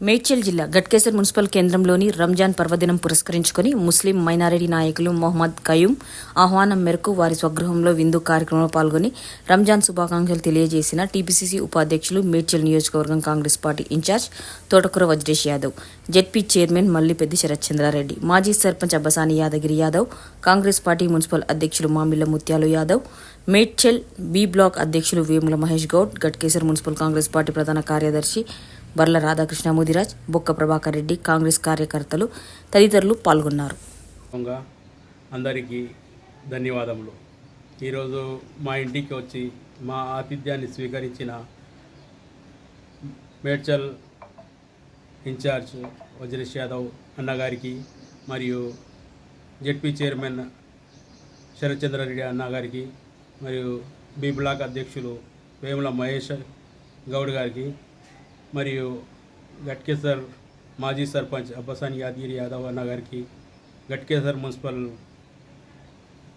మేడ్చల్ జిల్లా గట్కేసర్ మున్సిపల్ కేంద్రంలోని రంజాన్ పర్వదినం పురస్కరించుకుని ముస్లిం మైనారిటీ నాయకులు మొహమ్మద్ కయూం ఆహ్వానం మేరకు వారి స్వగృహంలో విందు కార్యక్రమంలో పాల్గొని రంజాన్ శుభాకాంక్షలు తెలియజేసిన టీపీసీసీ ఉపాధ్యక్షులు మేడ్చల్ నియోజకవర్గం Congress party in charge Thotakura Vajresh Yadav ZP chairman Mallipeddi Sharath Chandra Reddy మాజీ సర్పంచ్ అబ్బసాని యాదగిరి యాదవ్ కాంగ్రెస్ పార్టీ మున్సిపల్ అధ్యక్షులు మామిళ్ళ ముత్యాలు యాదవ్ మేడ్చల్ బి బ్లాక్ అధ్యక్షులు వేముల మహేష్ గౌడ్ గట్కేసర్ మున్సిపల్ కాంగ్రెస్ పార్టీ ప్రధాన కార్యదర్శి బర్ల రాధాకృష్ణ ముదిరాజ్ బొక్క ప్రభాకర్ రెడ్డి కాంగ్రెస్ కార్యకర్తలు తదితరులు పాల్గొన్నారు. అందరికీ ధన్యవాదములు. ఈరోజు మా ఇంటికి వచ్చి మా ఆతిథ్యాన్ని స్వీకరించిన మేడ్చల్ ఇన్ఛార్జ్ వజ్రేష్ యాదవ్ అన్నగారికి మరియు జెడ్పీ చైర్మన్ శరత్చంద్రారెడ్డి అన్నగారికి మరియు బి బ్లాక్ అధ్యక్షులు వేముల మహేష్ గౌడ్ గారికి మరియు గట్కేసర్ మాజీ సర్పంచ్ అబ్బసాని యాదగిరి యాదవ్ అన్న గారికి గట్కేసర్ మున్సిపల్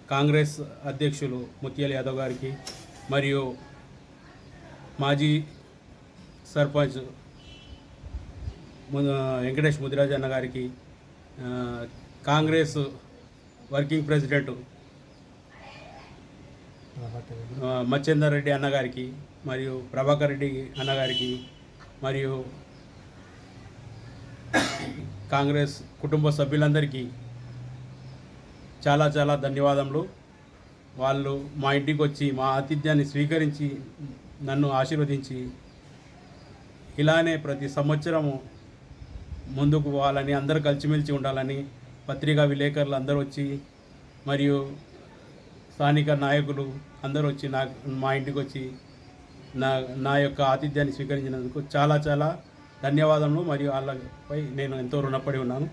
కాంగ్రెస్ అధ్యక్షులు ముత్యాల యాదవ్ గారికి మరియు మాజీ సర్పంచ్ వెంకటేష్ ముదిరాజ్ అన్న గారికి కాంగ్రెస్ వర్కింగ్ ప్రెసిడెంట్ మచ్చేందర్ రెడ్డి అన్నగారికి మరియు ప్రభాకర్ రెడ్డి అన్నగారికి మరియు కాంగ్రెస్ కుటుంబ సభ్యులందరికీ చాలా చాలా ధన్యవాదములు. వాళ్ళు మా ఇంటికి వచ్చి మా ఆతిథ్యాన్ని స్వీకరించి నన్ను ఆశీర్వదించి ఇలానే ప్రతి సంవత్సరము ముందుకు పోవాలని అందరూ కలిసిమెలిసి ఉండాలని పత్రికా విలేకరులు అందరూ వచ్చి మరియు స్థానిక నాయకులు అందరూ వచ్చి నా మా ఇంటికి వచ్చి నా నా యొక్క ఆతిథ్యాన్ని స్వీకరించినందుకు చాలా చాలా ధన్యవాదములు మరియు వాళ్ళపై నేను ఎంతో రుణపడి ఉన్నాను.